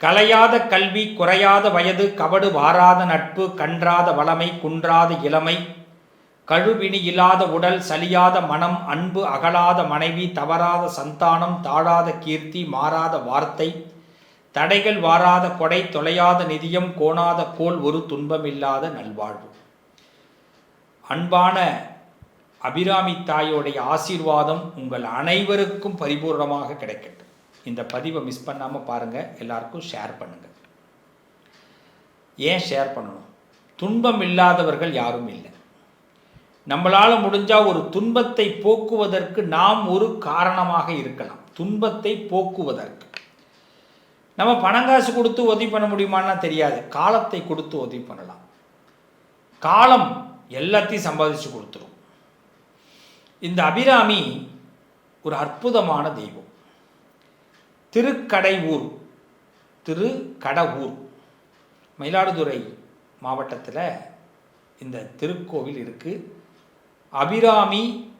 கலையாத கல்வி குறையாத வயது கவடு வாராத நட்பு கன்றாத வளமை குன்றாத இளமை கழுவினி இல்லாத உடல் சலியாத மனம் அன்பு அகலாத மனைவி தவறாத சந்தானம் தாழாத கீர்த்தி மாறாத வார்த்தை தடைகள் வாராத கொடை தொலையாத நிதியம் கோணாத கோல் ஒரு துன்பமில்லாத நல்வாழ்வு. அன்பான அபிராமி தாயோடைய ஆசீர்வாதம் உங்கள் அனைவருக்கும் பரிபூர்ணமாக கிடைக்கட்டும். இந்த பதிவை மிஸ் பண்ணாமல் பாருங்கள் எல்லாருக்கும் ஷேர் பண்ணுங்கள் ஏன் ஷேர் பண்ணணும்? துன்பம் இல்லாதவர்கள் யாரும் இல்லை. நம்மளால் முடிஞ்சால் ஒரு துன்பத்தை போக்குவதற்கு நாம் ஒரு காரணமாக இருக்கலாம். துன்பத்தை போக்குவதற்கு. நம்ம பணம் காசு கொடுத்து உதவி பண்ண முடியுமான்னா தெரியாது. காலத்தை கொடுத்து உதவி பண்ணலாம். காலம் எல்லாத்தையும் சம்பாதிச்சு கொடுத்துரும். இந்த அபிராமி ஒரு அற்புதமான தெய்வம். திருக்கடையூர் திருக்கடவூர். மயிலாடுதுறை மாவட்டத்தில் இந்த திருக்கோவில் இருக்குது அபிராமி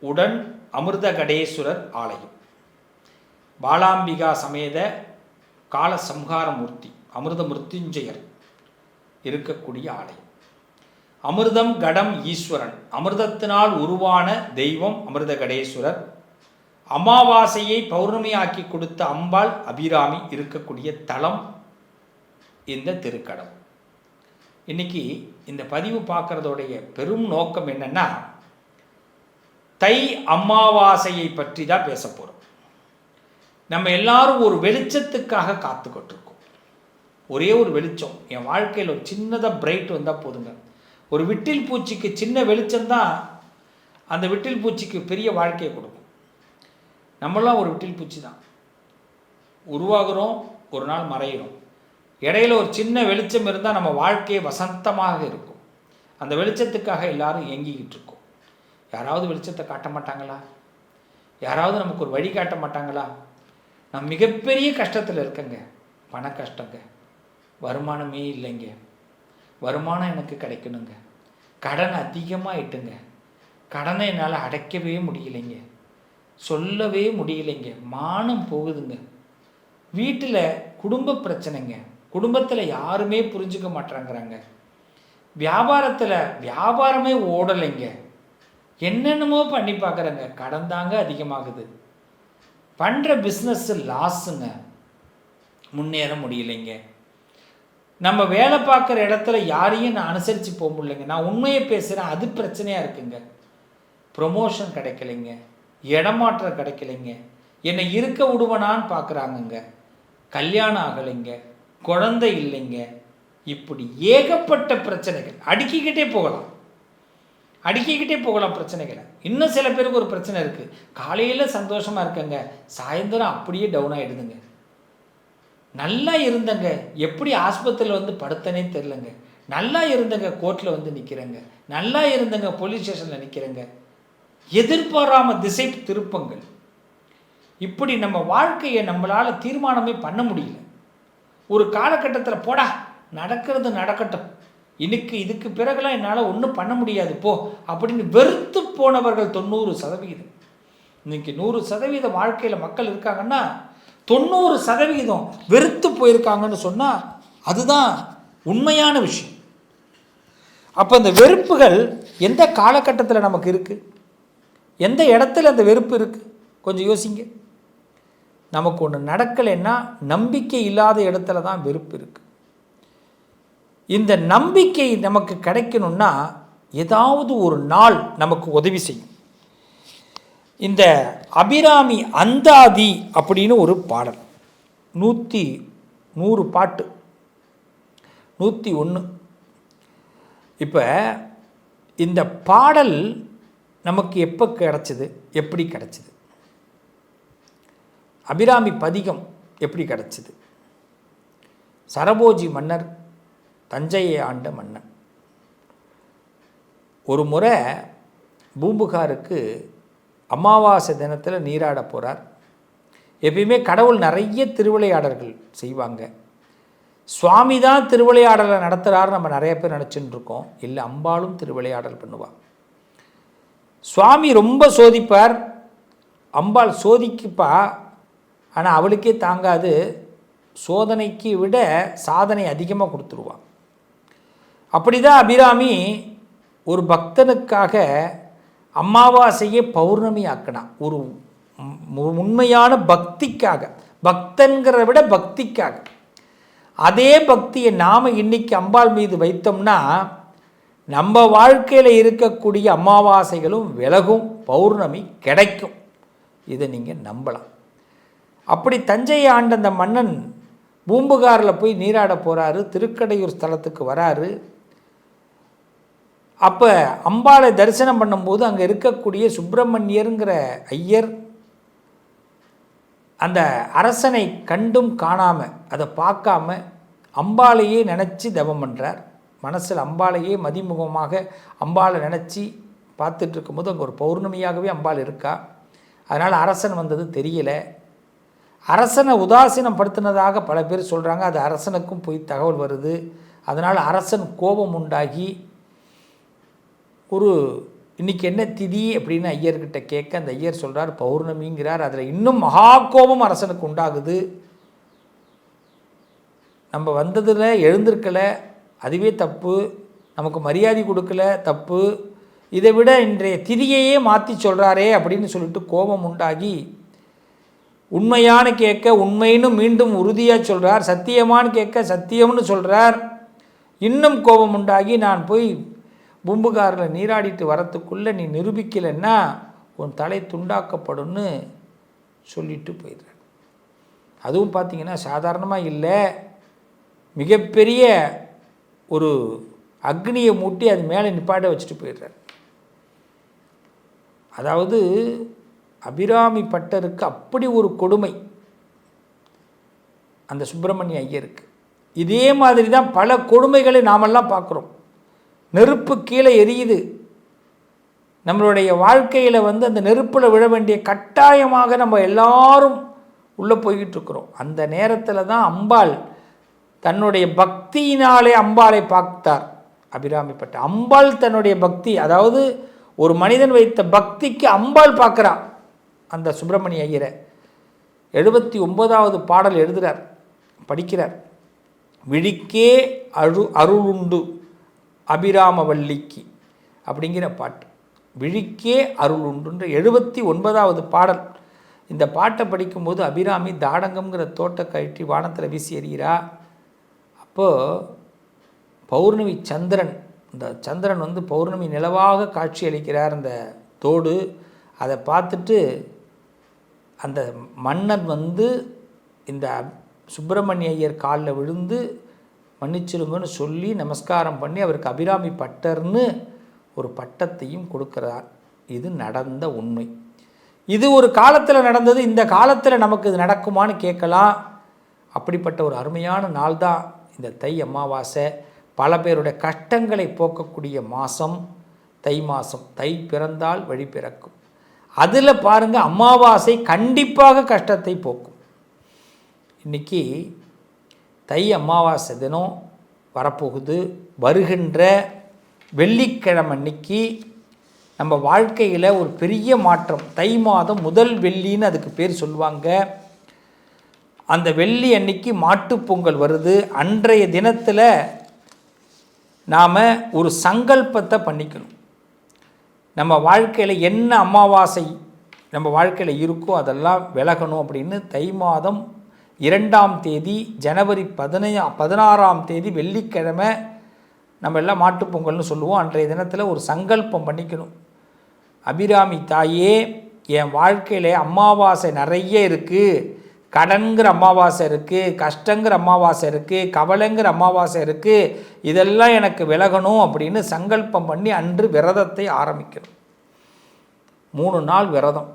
உடன் அமிர்தகடேஸ்வரர் ஆலயம். பாலாம்பிகா சமேத கால சம்ஹாரமூர்த்தி அமிர்த மிருத்யுஞ்சயர் இருக்கக்கூடிய ஆலயம். அமிர்தம் கடம் ஈஸ்வரன். அமிர்தத்தினால் உருவான தெய்வம் அமிர்தகடேஸ்வரர். அமாவாசையை பௌர்ணமியாக்கி கொடுத்த அம்பாள் அபிராமி இருக்கக்கூடிய தலம் இந்த திருக்கடம். இன்னைக்கு இந்த பதிவு பார்க்குறதோடைய பெரும் நோக்கம் என்னன்னா தை அமாவாசையை பற்றி தான் பேச போகிறோம் நம்ம எல்லாரும் ஒரு வெளிச்சத்துக்காக காத்துக்கிட்டு இருக்கோம் ஒரே ஒரு வெளிச்சம். என் வாழ்க்கையில் ஒரு சின்னதாக பிரைட் வந்தால் போதுங்க. ஒரு விட்டில் பூச்சிக்கு சின்ன வெளிச்சம்தான் அந்த விட்டில் பூச்சிக்கு பெரிய வாழ்க்கையை கொடுக்கும். நம்மளாம் ஒரு விட்டில் பூச்சி தான். உருவாகிறோம் ஒரு நாள் மறையிறோம் இடையில ஒரு சின்ன வெளிச்சம் இருந்தால் நம்ம வாழ்க்கையே வசந்தமாக இருக்கும். அந்த வெளிச்சத்துக்காக எல்லாரும் இயங்கிக்கிட்டு இருக்கோம். யாராவது வெளிச்சத்தை காட்ட மாட்டாங்களா? யாராவது நமக்கு ஒரு வழி காட்ட மாட்டாங்களா? நான் மிகப்பெரிய கஷ்டத்தில் இருக்கேங்க. பண கஷ்டங்க வருமானமே இல்லைங்க. வருமானம் எனக்கு கிடைக்கணுங்க. கடன் அதிகமாக இட்டுங்க கடனை என்னால் அடைக்கவே முடியலைங்க. சொல்லவே முடியலைங்க. மானம் போகுதுங்க. வீட்டில் குடும்ப பிரச்சனைங்க. குடும்பத்தில் யாருமே புரிஞ்சுக்க மாட்டேங்கிறாங்க. வியாபாரத்தில் வியாபாரமே ஓடலைங்க. என்னென்னமோ பண்ணி பார்க்குறேங்க கடன் தாங்க அதிகமாகுது. பண்ணுற பிஸ்னஸ்ஸு லாஸுங்க முன்னேற முடியலைங்க. நம்ம வேலை பார்க்குற இடத்துல யாரையும் நான் அனுசரித்து போக முடியலைங்க. நான் உண்மையை பேசுகிறேன் அது பிரச்சனையாக இருக்குங்க. ப்ரொமோஷன் கிடைக்கலைங்க. இடமாற்றம் கிடைக்கலைங்க. என்னை இருக்க விடுவனான்னு பார்க்குறாங்கங்க கல்யாணம் ஆகலைங்க. குழந்தை இல்லைங்க. இப்படி ஏகப்பட்ட பிரச்சனைகள். அடுக்கிக்கிட்டே போகலாம். அடுக்கிக்கிட்டே போகலாம் பிரச்சனைகளை. இன்னும் சில பேருக்கு ஒரு பிரச்சனை இருக்குது காலையில் சந்தோஷமாக இருக்கங்க. சாயந்தரம் அப்படியே டவுன் ஆகிடுதுங்க நல்லா இருந்தங்க. எப்படி ஆஸ்பத்திரியில் வந்து படுத்தனே தெரிலங்க நல்லா இருந்தங்க. கோர்ட்டில் வந்து நிற்கிறேங்க நல்லா இருந்தங்க. போலீஸ் ஸ்டேஷனில் நிற்கிறேங்க எதிர்பாராம திசை திருப்பங்கள். இப்படி நம்ம வாழ்க்கையை நம்மளால் தீர்மானமே பண்ண முடியல. ஒரு காலகட்டத்தில் போடா நடக்கிறது நடக்கட்டும். இன்னைக்கு இதுக்கு பிறகுலாம் என்னால் ஒன்றும் பண்ண முடியாது போ அப்படின்னு வெறுத்து போனவர்கள் தொண்ணூறு சதவிகிதம் இன்னைக்கு நூறு சதவீத வாழ்க்கையில் மக்கள் இருக்காங்கன்னா தொண்ணூறு சதவிகிதம் வெறுத்து போயிருக்காங்கன்னு சொன்னால் அதுதான் உண்மையான விஷயம். அப்போ இந்த வெறுப்புகள் எந்த காலகட்டத்தில் நமக்கு இருக்குது எந்த இடத்துல அந்த வெறுப்பு இருக்குது கொஞ்சம் யோசிங்க. நமக்கு ஒன்று நடக்கலைன்னா நம்பிக்கை இல்லாத இடத்துல தான் வெறுப்பு இருக்குது இந்த நம்பிக்கை நமக்கு கிடைக்கணும்னா ஏதாவது ஒரு நாள் நமக்கு உதவி செய்யும். இந்த அபிராமி அந்தாதி அப்படின்னு ஒரு பாடல். நூற்றி நூறு பாட்டு. நூற்றி ஒன்று இப்போ இந்த பாடல் நமக்கு எப்போ கிடச்சிது? எப்படி கிடச்சிது? அபிராமி பதிகம் எப்படி கிடச்சிது? சரபோஜி மன்னர் தஞ்சையை ஆண்ட மன்னன். ஒரு முறை பூம்புகாருக்கு அமாவாசை தினத்தில் நீராட போகிறார் எப்பயுமே கடவுள் நிறைய திருவிளையாடல்கள் செய்வாங்க. சுவாமி தான் திருவிளையாடலை நடத்துகிறார் நம்ம நிறைய பேர் நினச்சின்னு இருக்கோம். இல்லை அம்பாலும் திருவிளையாடல் பண்ணுவாள் சுவாமி ரொம்ப சோதிப்பார். அம்பாள் சோதிக்குப்பா. ஆனால் அவளுக்கே தாங்காது. சோதனைக்கு விட சாதனை அதிகமாக கொடுத்துருவான் அப்படி தான் அபிராமி ஒரு பக்தனுக்காக அமாவாசையை பௌர்ணமி ஆக்கினான் ஒரு மு- உண்மையான பக்திக்காக. பக்தன்கிறத விட பக்திக்காக. அதே பக்தியை நாம் இன்னைக்கு அம்பாள் மீது வைத்தோம்னா நம்ம வாழ்க்கையில் இருக்கக்கூடிய அமாவாசைகளும் விலகும் பௌர்ணமி கிடைக்கும். இதை நீங்கள் நம்பலாம். அப்படி தஞ்சையை ஆண்ட அந்த மன்னன் பூம்புகாரில் போய் நீராட போகிறாரு திருக்கடையூர் ஸ்தலத்துக்கு வராரு. அப்போ அம்பாளை தரிசனம் பண்ணும்போது அங்கே இருக்கக்கூடிய சுப்பிரமணியருங்கிற ஐயர் அந்த அரசனை கண்டும் காணாமல் அதை பார்க்காம அம்பாளையே நினச்சி தவம் பண்ணுறார் மனசில் அம்பாளையே மதிமுகமாக அம்பாளை நினச்சி பார்த்துட்டு இருக்கும்போது அங்கே ஒரு பௌர்ணமியாகவே அம்பாள் இருக்கா? அதனால் அரசன் வந்தது தெரியல. அரசனை உதாசீனம் படுத்தினதாக பல பேர் சொல்கிறாங்க அது அரசனுக்கும் போய் தகவல் வருது. அதனால் அரசன் கோபம் உண்டாகி ஒரு இன்னைக்கு என்ன திதி அப்படின்னு ஐயர்கிட்ட கேட்க அந்த ஐயர் சொல்கிறார் பௌர்ணமிங்கிறார். அதில் இன்னும் மகா கோபம் அரசனுக்கு உண்டாகுது. நம்ம வந்ததில் எழுந்திருக்கல. அதுவே தப்பு நமக்கு மரியாதை கொடுக்கல தப்பு. இதை விட இன்றைய திதியையே மாற்றி சொல்கிறாரே அப்படின்னு சொல்லிட்டு கோபம் உண்டாகி உண்மையான கேட்க உண்மைன்னு மீண்டும் உறுதியாக சொல்கிறார் சத்தியமான்னு கேட்க சத்தியம்னு சொல்கிறார் இன்னும் கோபம் உண்டாகி நான் போய் பூம்புகாரில் நீராடிட்டு வரத்துக்குள்ளே நீ நிரூபிக்கலைன்னா உன் தலை துண்டாக்கப்படும்னு சொல்லிட்டு போயிடுறார். அதுவும் பார்த்திங்கன்னா சாதாரணமாக இல்லை மிகப்பெரிய ஒரு அக்னியை மூட்டி அது மேலே நிப்பாட்ட வச்சுட்டு போயிடுறார். அதாவது அபிராமி பட்டருக்கு அப்படி ஒரு கொடுமை. அந்த சுப்பிரமணிய ஐயருக்கு. இதே மாதிரி தான் பல கொடுமைகளை நாமெல்லாம் பார்க்குறோம். நெருப்பு கீழே எரியுது. நம்மளுடைய வாழ்க்கையில் வந்து அந்த நெருப்பில் விழ வேண்டிய கட்டாயமாக நம்ம எல்லாரும் உள்ளே போய்கிட்டு இருக்கிறோம். அந்த நேரத்தில் தான் அம்பாள் தன்னுடைய பக்தியினாலே அம்பாளை பார்த்தார். அபிராமிப்பட்ட அம்பாள் தன்னுடைய பக்தி அதாவது ஒரு மனிதன் வைத்த பக்திக்கு அம்பாள் பார்க்குறா. அந்த சுப்பிரமணிய ஐயரை. எழுபத்தி ஒன்பதாவது பாடல் எழுதுகிறார் படிக்கிறார். விழிக்கே அரு அருளுண்டு அபிராமவல்லிக்கு அப்படிங்கிற பாட்டு. விழிக்கே அருள்ண்டுன்ற எழுபத்தி ஒன்பதாவது பாடல். இந்த பாட்டை படிக்கும்போது அபிராமி தாடங்கம்ங்கிற தோட்டை கழற்றி வானத்தில் வீசி எறிகிறா. இப்போது பௌர்ணமி சந்திரன் இந்த சந்திரன் வந்து பௌர்ணமி நிலவாக காட்சி அளிக்கிறார் அந்த தோடு. அதை பார்த்துட்டு அந்த மன்னன் வந்து இந்த சுப்பிரமணிய ஐயர் காலில் விழுந்து மன்னிச்சிருங்கன்னு சொல்லி நமஸ்காரம் பண்ணி அவருக்கு அபிராமி பட்டர்னு ஒரு பட்டத்தையும் கொடுக்கிறார். இது நடந்த உண்மை. இது ஒரு காலத்தில் நடந்தது இந்த காலத்தில் நமக்கு இது நடக்குமான்னு கேட்கலாம். அப்படிப்பட்ட ஒரு அருமையான நாள் தான் இந்த தை அமாவாசை பல பேருடைய கஷ்டங்களை போக்கக்கூடிய மாதம் தை மாதம் தை பிறந்தால் வழி பிறக்கும். அதில் பாருங்கள் அமாவாசை கண்டிப்பாக கஷ்டத்தை போக்கும். இன்னைக்கு தை அமாவாசை தினம் வரப்போகுது. வருகின்ற வெள்ளிக்கிழமை அன்னைக்கு நம்ம வாழ்க்கையில் ஒரு பெரிய மாற்றம். தை மாதம் முதல் வெள்ளின்னு அதுக்கு பேர் சொல்லுவாங்க. அந்த வெள்ளி அன்னைக்கு மாட்டுப்பொங்கல் வருது. அன்றைய தினத்தில் நாம் ஒரு சங்கல்பத்தை பண்ணிக்கணும். நம்ம வாழ்க்கையில் என்ன அமாவாசை நம்ம வாழ்க்கையில் இருக்கோ அதெல்லாம் விலகணும் அப்படின்னு தை மாதம் இரண்டாம் தேதி ஜனவரி பதினையா பதினாறாம் தேதி வெள்ளிக்கிழமை நம்ம எல்லாம் மாட்டுப் பொங்கல்னு சொல்லுவோம். அன்றைய தினத்தில் ஒரு சங்கல்பம் பண்ணிக்கணும். அபிராமி தாயே என் வாழ்க்கையில் அமாவாசை நிறைய இருக்குது கடன்கிற அமாவாசை இருக்குது கஷ்டங்கிற அமாவாசை இருக்குது கவலைங்கிற அமாவாசை இருக்குது இதெல்லாம் எனக்கு விலகணும் அப்படின்னு சங்கல்பம் பண்ணி அன்று விரதத்தை ஆரம்பிக்கணும். மூணு நாள் விரதம்.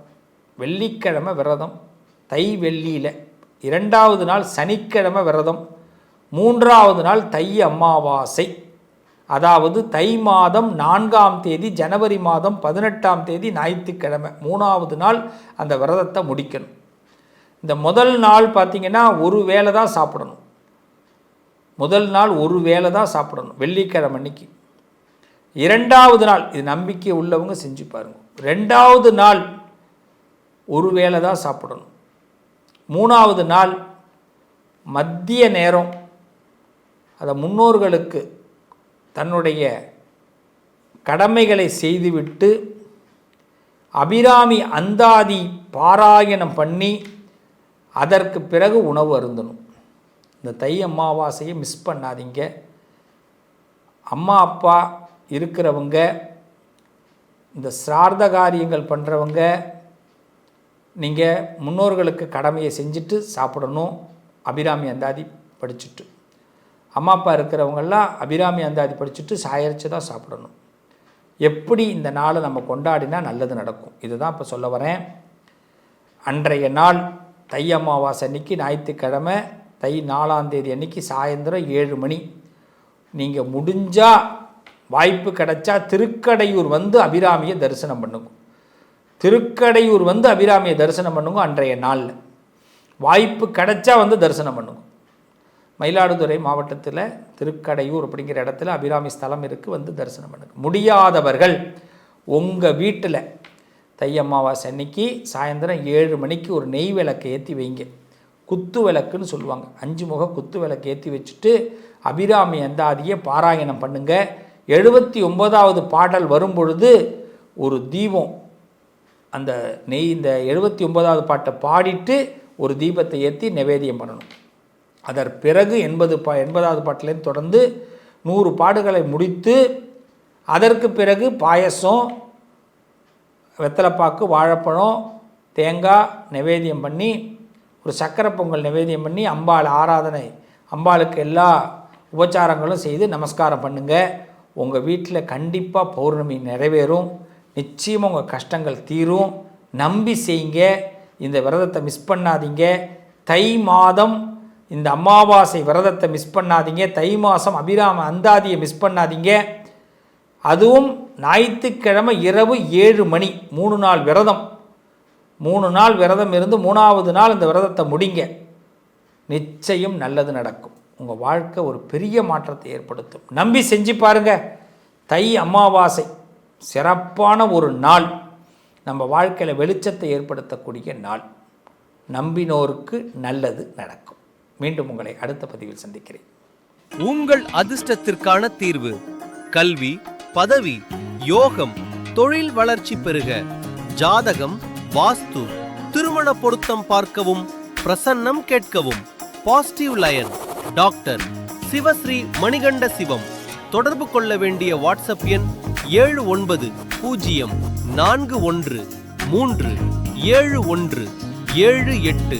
வெள்ளிக்கிழமை விரதம். தை வெள்ளியில். இரண்டாவது நாள் சனிக்கிழமை விரதம். மூன்றாவது நாள் தை அமாவாசை. அதாவது தை மாதம் நான்காம் தேதி ஜனவரி மாதம் பதினெட்டாம் தேதி ஞாயிற்றுக்கிழமை. மூணாவது நாள் அந்த விரதத்தை முடிக்கணும். இந்த முதல் நாள் பார்த்திங்கன்னா ஒரு வேளை தான் சாப்பிடணும். முதல் நாள் ஒரு வேளை தான் சாப்பிடணும் வெள்ளிக்கிழமை அன்னைக்கு. இரண்டாவது நாள் இது நம்பிக்கை உள்ளவங்க செஞ்சு பாருங்க. ரெண்டாவது நாள் ஒரு வேளை தான் சாப்பிடணும். மூணாவது நாள் மத்திய நேரம். அதை முன்னோர்களுக்கு தன்னுடைய கடமைகளை செய்துவிட்டு அபிராமி அந்தாதி பாராயணம் பண்ணி அதற்கு பிறகு உணவு அருந்தணும். இந்த தை அமாவாசையை மிஸ் பண்ணாதீங்க. அம்மா அப்பா இருக்கிறவங்க இந்த சிரார்த்த காரியங்கள் பண்ணுறவங்க நீங்கள் முன்னோர்களுக்கு கடமையை செஞ்சுட்டு சாப்பிடணும். அபிராமி அந்தாதி படிச்சுட்டு. அம்மா அப்பா இருக்கிறவங்கெல்லாம் அபிராமி அந்தாதி படிச்சுட்டு சாயரித்து தான் சாப்பிடணும். எப்படி இந்த நாளை நம்ம கொண்டாடினா நல்லது நடக்கும். இதுதான் இப்போ சொல்ல வரேன். அன்றைய நாள் தை அமாவாசை அன்னைக்கு ஞாயிற்றுக்கிழமை தை நாலாம் தேதி அன்னைக்கு சாயந்தரம் ஏழு மணி. நீங்கள் முடிஞ்சால் வாய்ப்பு கிடைச்சா திருக்கடையூர் வந்து அபிராமியை தரிசனம் பண்ணுங்க. திருக்கடையூர் வந்து அபிராமியை தரிசனம் பண்ணுங்க அன்றைய நாளில். வாய்ப்பு கிடைச்சா வந்து தரிசனம் பண்ணுங்க. மயிலாடுதுறை மாவட்டத்தில் திருக்கடையூர் அப்படிங்கிற இடத்துல அபிராமி ஸ்தலம் இருக்குது வந்து தரிசனம் பண்ணுங்க. முடியாதவர்கள் உங்கள் வீட்டில் தை அமாவாசை அன்னைக்கு சாயந்தரம் ஏழு மணிக்கு ஒரு நெய் விளக்கை ஏற்றி வைங்க. குத்து விளக்குன்னு சொல்லுவாங்க. அஞ்சு முக குத்து விளக்கு ஏற்றி வச்சுட்டு அபிராமி அந்தாதியை பாராயணம் பண்ணுங்க. எழுபத்தி ஒன்பதாவது பாடல் வரும் பொழுது ஒரு தீபம். அந்த நெய் இந்த எழுபத்தி ஒன்பதாவது பாட்டை பாடிட்டு ஒரு தீபத்தை ஏற்றி நிவேதியம் பண்ணணும். அதற்கு பிறகு எண்பது பா எண்பதாவது பாட்டிலேருந்து தொடர்ந்து நூறு பாடுகளை முடித்து அதற்கு பிறகு பாயசம் வெத்தலைப்பாக்கு வாழைப்பழம் தேங்காய் நிவேதியம் பண்ணி ஒரு சக்கரை பொங்கல் நிவேதியம் பண்ணி அம்பாள் ஆராதனை அம்பாளுக்கு எல்லா உபச்சாரங்களும் செய்து நமஸ்காரம் பண்ணுங்கள் உங்கள் வீட்டில் கண்டிப்பாக பௌர்ணமி நிறைவேறும். நிச்சயமாக உங்கள் கஷ்டங்கள் தீரும். நம்பி செய்யுங்க. இந்த விரதத்தை மிஸ் பண்ணாதீங்க. தை மாதம் இந்த அமாவாசை விரதத்தை மிஸ் பண்ணாதீங்க. தை மாதம் அபிராம அந்தாதியை மிஸ் பண்ணாதீங்க. அதுவும் ஞாயிற்றுக்கிழமை இரவு ஏழு மணி மூணு நாள் விரதம். மூணு நாள் விரதம் இருந்து மூணாவது நாள் இந்த விரதத்தை முடிங்க. நிச்சயம் நல்லது நடக்கும். உங்கள் வாழ்க்கை ஒரு பெரிய மாற்றத்தை ஏற்படுத்தும். நம்பி செஞ்சு பாருங்க. தை அமாவாசை சிறப்பான ஒரு நாள். நம்ம வாழ்க்கையில் வெளிச்சத்தை ஏற்படுத்தக்கூடிய நாள். நம்பினோருக்கு நல்லது நடக்கும். மீண்டும் உங்களை அடுத்த பதிவில் சந்திக்கிறேன். உங்கள் அதிர்ஷ்டத்திற்கான தீர்வு கல்வி பதவி யோகம் தொழில் வளர்ச்சி பெருக ஜாதகம் வாஸ்து திருமண பொருத்தம் பார்க்கவும் பிரசன்னம் கேட்கவும். Positive line doctor Sivasri Manikanda Sivam. தொடர்பு கொள்ள வேண்டிய வாட்ஸ்அப் எண் ஏழு ஒன்பது பூஜ்ஜியம் நான்கு ஒன்று மூன்று ஏழு ஒன்று ஏழு எட்டு.